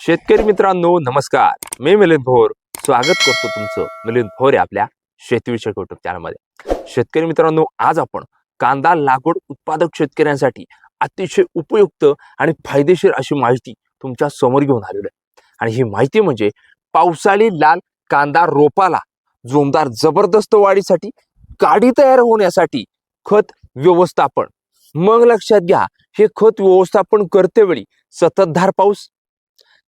शेतकरी मित्रांनो नमस्कार. मी मिलिंद भोर. स्वागत करतो तुमचं मिलिंद भोर आपल्या शेतीविषयक युट्यूब चॅनलमध्ये शेतकरी मित्रांनो आज आपण कांदा लागवड उत्पादक शेतकऱ्यांसाठी अतिशय उपयुक्त आणि फायदेशीर अशी माहिती तुमच्यासमोर घेऊन आलेलो आहे. आणि ही माहिती म्हणजे पावसाळी लाल कांदा रोपाला जोमदार जबरदस्त वाढीसाठी काडी तयार होण्यासाठी खत व्यवस्थापन. मग लक्षात घ्या हे खत व्यवस्थापन करतेवेळी सततधार पाऊस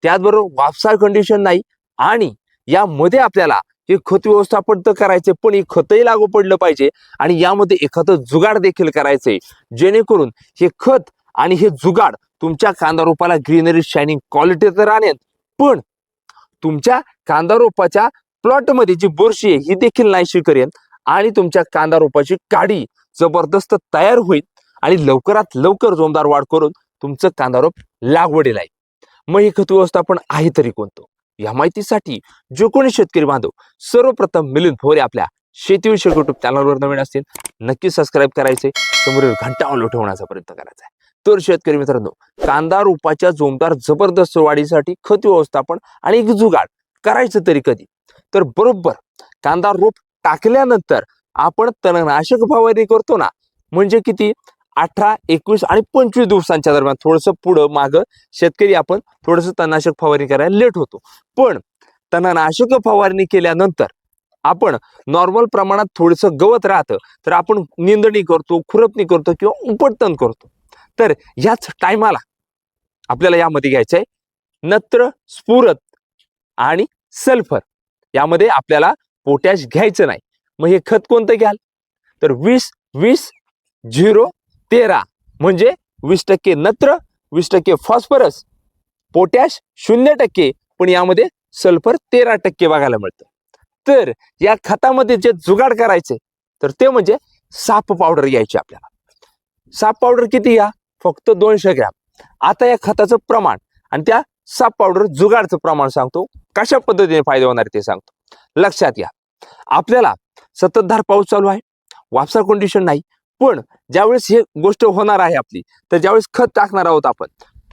त्याचबरोबर वापसा कंडिशन नाही आणि यामध्ये आपल्याला हे खत व्यवस्थापन तर करायचे पण हे खतही लागू पडलं पाहिजे आणि यामध्ये एखादं जुगाड देखील करायचंय. जेणेकरून हे खत आणि हे जुगाड तुमच्या कांदा रोपाला ग्रीनरी शायनिंग क्वालिटी तर आणेल पण तुमच्या कांदा रोपाच्या प्लॉटमध्ये जी बुरशी आहे ही देखील नाहीशी करेन आणि तुमच्या कांदा रोपाची काडी जबरदस्त तयार होईल आणि लवकरात लवकर जोमदार वाढ करून तुमचं कांदा रोप लागवडीला आहे मग हे खत व्यवस्थापन आहे तरी कोणतं? या माहितीसाठी जो कोणी शेतकरी बांधव सर्वप्रथम मिलिंद भोरे आपल्या शेतीविषयक युट्यूब चॅनलवर नवीन असतील नक्की सबस्क्राईब करायचे. समोरील घंटा ऑन ठेवण्याचा प्रयत्न करायचा आहे. तर शेतकरी मित्रांनो कांदा रोपाच्या जोमदार जबरदस्त वाढीसाठी खत व्यवस्थापन आणि एक जुगाड करायचं तरी कधी? तर बरोबर कांदा रोप टाकल्यानंतर आपण तणनाशक फवारणी करतो ना म्हणजे किती? अठरा एकवीस आणि पंचवीस दिवसांच्या दरम्यान थोडंसं पुढं मागं शेतकरी आपण थोडंसं तणनाशक फवारणी करायला लेट होतो. पण तणनाशक फवारणी केल्यानंतर आपण नॉर्मल प्रमाणात थोडंसं गवत राहतं तर आपण निंदणी करतो खुरपणी करतो किंवा उपटतन करतो. तर ह्याच टायमाला आपल्याला यामध्ये घ्यायचं आहे नत्र स्फुरत आणि सल्फर. यामध्ये आपल्याला पोटॅश घ्यायचं नाही. मग हे खत कोणतं घ्याल? तर वीस वीस झिरो तेरा म्हणजे वीस टक्के नत्र वीस टक्के फॉस्फरस पोटॅश शून्य टक्के पण यामध्ये सल्फर तेरा टक्के बघायला मिळतं. तर या खतामध्ये जे जुगाड करायचे तर ते म्हणजे साप पावडर घ्यायची आपल्याला. साप पावडर किती या? फक्त दोनशे ग्रॅम. आता या खताचं प्रमाण आणि त्या साप पावडर जुगाडचं प्रमाण सांगतो. कशा पद्धतीने फायदा होणार ते सांगतो. लक्षात घ्या. आपल्याला सततधार पाऊस चालू आहे. वापसा कंडिशन नाही. पण ज्यावेळेस हे गोष्ट होणार आहे आपली तर ज्यावेळेस खत टाकणार आहोत आपण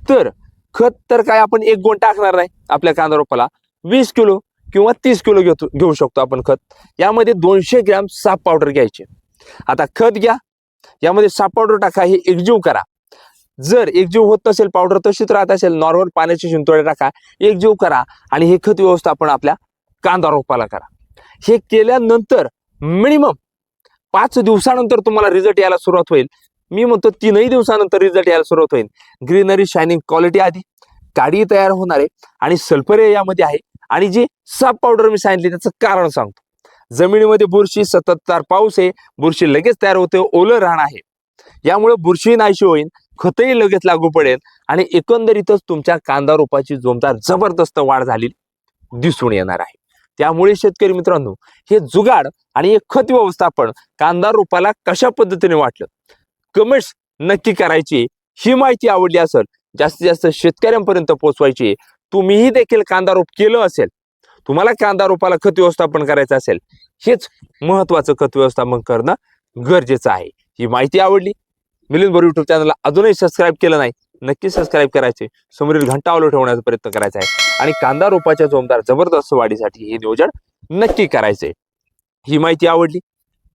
तर खत तर काय आपण एक गोण टाकणार नाही आपल्या कांदा रोपाला. वीस किलो किंवा तीस किलो घेतो घेऊ शकतो आपण खत. यामध्ये दोनशे ग्रॅम साप पावडर घ्यायचे. आता खत घ्या यामध्ये साप पावडर टाका हे एकजीव करा. जर एकजीव होत नसेल पावडर तशीच राहत असेल नॉर्मल पाण्याचे शिंतोडे टाका एकजीव करा आणि हे खत व्यवस्थापन आपल्या कांदा रोपाला करा. हे केल्यानंतर मिनिमम पाच दिवसानंतर तुम्हाला रिझल्ट यायला सुरुवात होईल. मी म्हणतो तीनही दिवसानंतर रिझल्ट यायला सुरुवात होईल. ग्रीनरी शायनिंग क्वालिटी आधी. काडी तयार होणार आहे आणि सल्फर यामध्ये आहे. आणि जी सब पावडर मी सांगितली त्याचं कारण सांगतो. जमिनीमध्ये बुरशी सततदार पाऊस आहे. बुरशी लगेच तयार होते ओलं राहणं आहे. यामुळे बुरशी नाहीशी होईल खतही लगेच लागू पडेल आणि एकंदरीतच तुमच्या कांदा रोपाची जोमदार जबरदस्त वाढ झाली दिसून येणार आहे. त्यामुळे शेतकरी मित्रांनो हे जुगाड आणि हे खत व्यवस्थापन कांदा रोपाला कशा पद्धतीने वाटलं? कमेंट्स नक्की करायची. ही माहिती आवडली असेल जास्तीत जास्त शेतकऱ्यांपर्यंत पोहोचवायची तुम्हीही देखील कांदा रोप केलं असेल तुम्हाला कांदा रोपाला खत व्यवस्थापन करायचं असेल हेच महत्वाचं खत व्यवस्थापन करणं गरजेचं आहे. ही माहिती आवडली मिलिंद बरोबर युट्यूब चॅनलला अजूनही सबस्क्राईब केलं नाही नक्की सबस्क्राईब करायचे. समोरील घंटा ऑलो ठेवण्याचा प्रयत्न करायचा आहे. आणि कांदा रोपाच्या जोमदार जबरदस्त वाढीसाठी हे नियोजन नक्की करायचे. ही माहिती आवडली?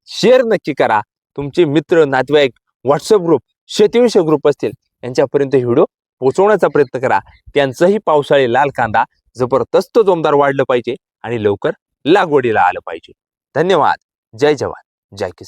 शेअर नक्की करा. तुमचे मित्र नातेवाईक व्हॉट्सअप ग्रुप शेतीविषयक ग्रुप असतील यांच्यापर्यंत ही व्हिडिओ पोहोचवण्याचा प्रयत्न करा. त्यांचंही पावसाळी लाल कांदा जबरदस्त जोमदार वाढलं पाहिजे आणि लवकर लागवडीला आलं पाहिजे. धन्यवाद. जय जवान. जय किसान.